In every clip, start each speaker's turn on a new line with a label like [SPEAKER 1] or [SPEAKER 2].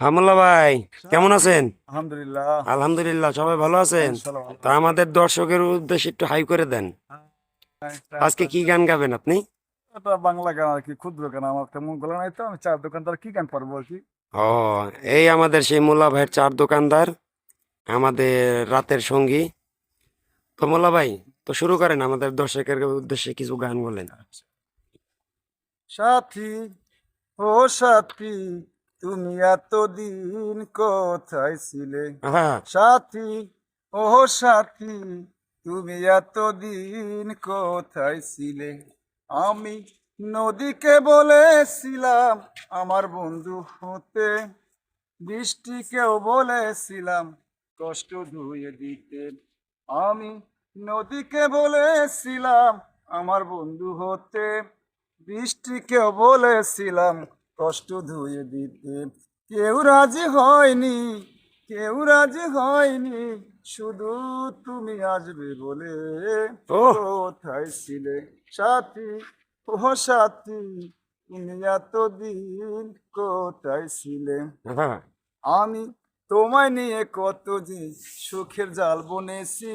[SPEAKER 1] হামলা ভাই কেমন আছেন?
[SPEAKER 2] আলহামদুলিল্লাহ।
[SPEAKER 1] আলহামদুলিল্লাহ সবাই ভালো আছেন? তা আমাদের দর্শকের উদ্দেশ্যে একটু হাই করে দেন। আজকে কি গান গাবেন আপনি?
[SPEAKER 2] এটা বাংলা গান আর কি ক্ষুদ্র গান আমার তেমন গলা নাই তো আমি চার দোকানদার কি গান পারব আর কি?
[SPEAKER 1] ও এই আমাদের সেই মোল্লা ভাইয়ের চার দোকানদার আমাদের রাতের সঙ্গী। তো মোল্লা ভাই তো শুরু করেন আমাদের দর্শকের উদ্দেশ্যে কিছু গান বলেন।
[SPEAKER 2] সাথী ও সাথী তুমি এতদিন কোথায় ছিলে?
[SPEAKER 1] হ্যাঁ।
[SPEAKER 2] সাথী ও সাথী তুমি এতদিন কোথায় ছিলে? আমি নদীকে বলেছিলাম আমার বন্ধু হতে বৃষ্টিকেও বলেছিলাম কষ্ট ধুয়ে দিতে। আমি নদীকে বলেছিলাম আমার বন্ধু হতে বৃষ্টিকেও বলেছিলাম কষ্ট ধুয়ে দিতে। কেউ রাজি হয়নি কেউ রাজি হয়নি শুধু তুমি আসবে বলে। কোথায় ছিলে সাথী? ও সাথী তুমি এতদিন কোথায় ছিলে? আমি তোমায় নিয়ে কত যে সুখের জাল বনেছি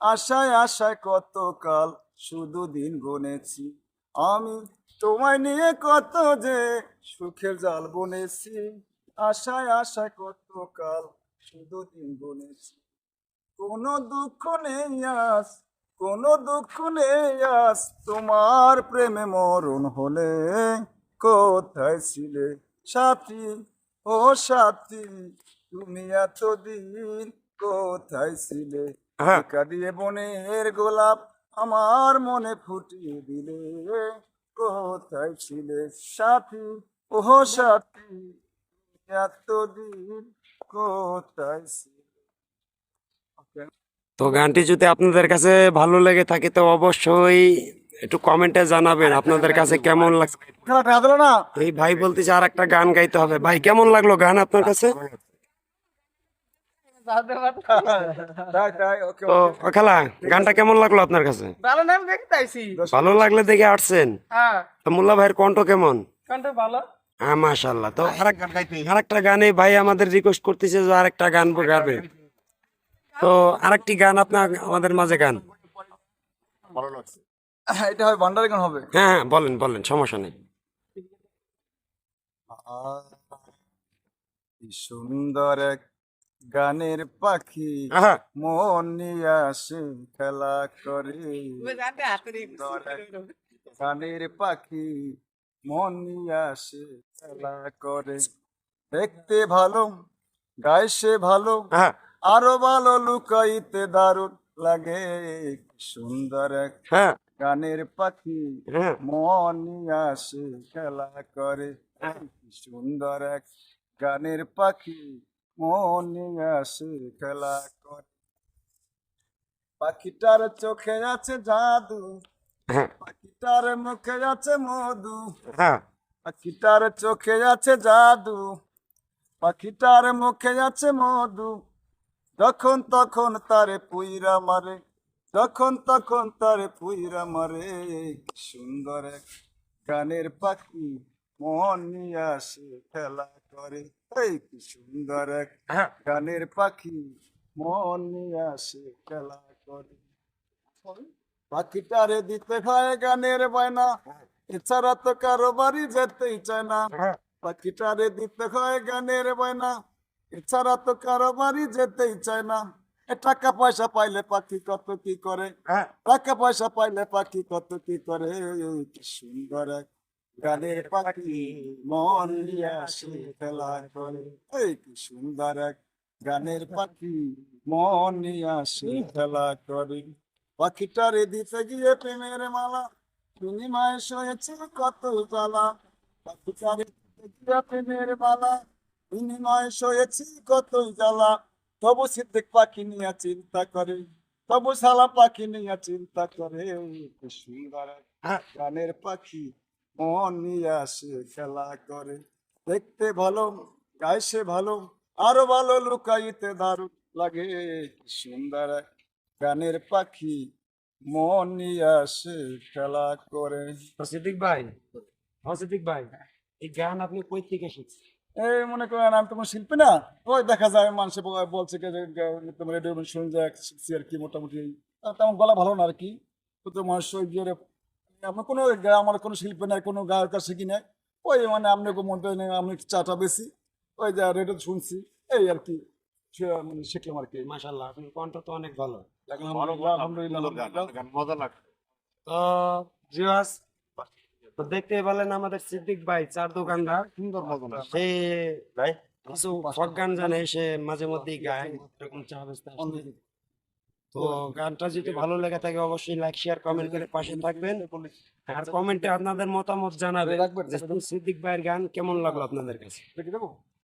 [SPEAKER 2] আশায় আশায় কত কাল শুধু দিন গনেছি। আমি তোমায় নিয়ে কত যে সুখের জাল বনেছি আশায় আশায় কত কাল শুধু দিন বনেছি। কোনো দুঃখ নেই আস কোনো দুঃখ নেই আস তোমার প্রেমে মরণ হলে কোথায় ছিলে? সাথী ও সাথী তুমি এতদিন কোথায় ছিলে?
[SPEAKER 1] হ্যাঁ।
[SPEAKER 2] টিকা দিয়ে বনের গোলাপ আমার মনে ফুটিয়ে দিলে কোথায় ছিলে সাথী? ও সাথী এতদিন কোথায়.
[SPEAKER 1] তো গানটি যদি আপনাদের কাছে ভালো লেগে থাকে তো অবশ্যই একটু কমেন্টে জানাবেন আপনাদের কাছে কেমন লাগছে। এই ভাই বলতেছে আর একটা গান গাইতে হবে। ভাই কেমন লাগল গান আপনার কাছে
[SPEAKER 2] তাই তাই ওকে
[SPEAKER 1] তো ও খালা গানটা কেমন লাগল আপনার কাছে?
[SPEAKER 3] ভালো নাম দেখতে আইছি
[SPEAKER 1] ভালো লাগলে দেখে আসছেন
[SPEAKER 3] হ্যাঁ।
[SPEAKER 1] তো মোল্লা ভাইয়ের কণ্ঠ কেমন?
[SPEAKER 3] কারণটা ভালো।
[SPEAKER 1] হ্যাঁ মাশাল্লাহ তো আরেকটা গানে ভাই আমাদের রিকোয়েস্ট করতেছে যে আরেকটা গান গাবে। তো আরেকটি গান আপনার আমাদের মাঝে গান।
[SPEAKER 2] এটা হয় ভান্ডারি গান হবে।
[SPEAKER 1] হ্যাঁ হ্যাঁ বলেন বলেন সমস্যা নেই।
[SPEAKER 2] সুন্দর এক গানের পাখি
[SPEAKER 1] হ্যাঁ
[SPEAKER 2] মন নিয়ে আসে খেলা করে। গানের পাখি মন নিয়ে আসে খেলা করে। দেখতে ভালো গাইছে ভালো
[SPEAKER 1] হ্যাঁ
[SPEAKER 2] আরও ভালো লুকাইতে দারুণ লাগে। সুন্দর এক
[SPEAKER 1] হ্যাঁ।
[SPEAKER 2] গানের পাখি
[SPEAKER 1] হ্যাঁ।
[SPEAKER 2] মন নিয়ে আসে খেলা করে। সুন্দর এক গানের পাখি মন নিয়ে আসে খেলা করে। পাখিটার চোখে আছে জাদু
[SPEAKER 1] হ্যাঁ।
[SPEAKER 2] পাখিটার মুখে আছে মধু।
[SPEAKER 1] হ্যাঁ।
[SPEAKER 2] পাখিটার চোখে আছে জাদু পাখিটার মুখে আছে মধু। যখন তখন তারে পুইরা মারে যখন তখন তারে পুইরা মারে। সুন্দর এক গানের পাখি। মন নিয়ে আসে খেলা করে। এই কি সুন্দর এক
[SPEAKER 1] হ্যাঁ।
[SPEAKER 2] গানের পাখি। মন আসে খেলা করে। পাখিটারে দিতে হয় গানের বায়না। এছাড়া তো কারও বাড়ি যেতেই চায় না।
[SPEAKER 1] হ্যাঁ।
[SPEAKER 2] পাখিটারে দিতে হয় গানের বায়না। এছাড়া তো কারও বাড়ি যেতেই চায় না। টাকা পয়সা পাইলে পাখি কত কি করে?
[SPEAKER 1] হ্যাঁ।
[SPEAKER 2] টাকা পয়সা পাইলে পাখি কত কি করে? কি সুন্দর এক গানের পাখি মন নিয়ে আসে খেলা করে। এই কি সুন্দর এক গানের পাখি মন আসে খেলা করে। পাখিটারে দিতে গিয়ে প্রেমের মালা বিনিময়ে সয়েছে কত জ্বালা। পাখিটারে দিতে গিয়ে প্রেমের মালা বিনিময়ে সয়েছি কত জ্বালা। তবু সিদ্দিক পাখি নিয়ে চিন্তা করে তবু সালা পাখি নিয়ে চিন্তা করে। সুন্দর
[SPEAKER 1] হ্যাঁ।
[SPEAKER 2] গানের পাখি মন নিয়ে আসে খেলা করে। দেখতে ভালো গাইছে ভালো আরও ভালো লুকাইতে দারুণ লাগে সুন্দর গানের পাখি। মন নিয়ে আসে খেলা করে।
[SPEAKER 1] সিদ্দিক ভাই হ্যাঁ সিদ্দিক ভাই এই গান আপনি কই থেকে শিখছেন
[SPEAKER 2] এই মনে করেন আমি তোমার শিল্পী না। ওই দেখা যায় মানুষে বলছে তোমার রেডিও শুনে যায় শিখছি আর কি মোটামুটি তেমন গলা ভালো না আর কি। তো মানুষ ওই আমার কোনো আমার কোনো শিল্পী নাই কোনো গায়ক শিখি নাই। ওই মানে আপনি মধ্যে আমি চাটা বেশি। ওই যে রেডিও শুনছি এই আর কি। মানে শিখলাম আর কি।
[SPEAKER 1] আপনার কণ্ঠ তো অনেক ভালো।
[SPEAKER 2] আলহামদুলিল্লাহ আলহামদুলিল্লাহ। আলহামদুলিল্লাহ।
[SPEAKER 3] মজা লাগছে
[SPEAKER 1] তো জিওয়াস তো দেখতে পেলেন আমাদের সিদ্দিক ভাই চার দোকানদার।
[SPEAKER 3] সুন্দর
[SPEAKER 1] সে
[SPEAKER 3] ভাই
[SPEAKER 1] কিছু গান জানে সে মাঝে মধ্যেই গায়। এরকম চা আসে। তো গানটা যদি ভালো লেগে থাকে অবশ্যই লাইক শেয়ার কমেন্ট করে পাশে থাকবেন। আর কমেন্টে আপনাদের মতামত জানাবেন। সিদ্দিক ভাইয়ের গান কেমন লাগল আপনাদের কাছে?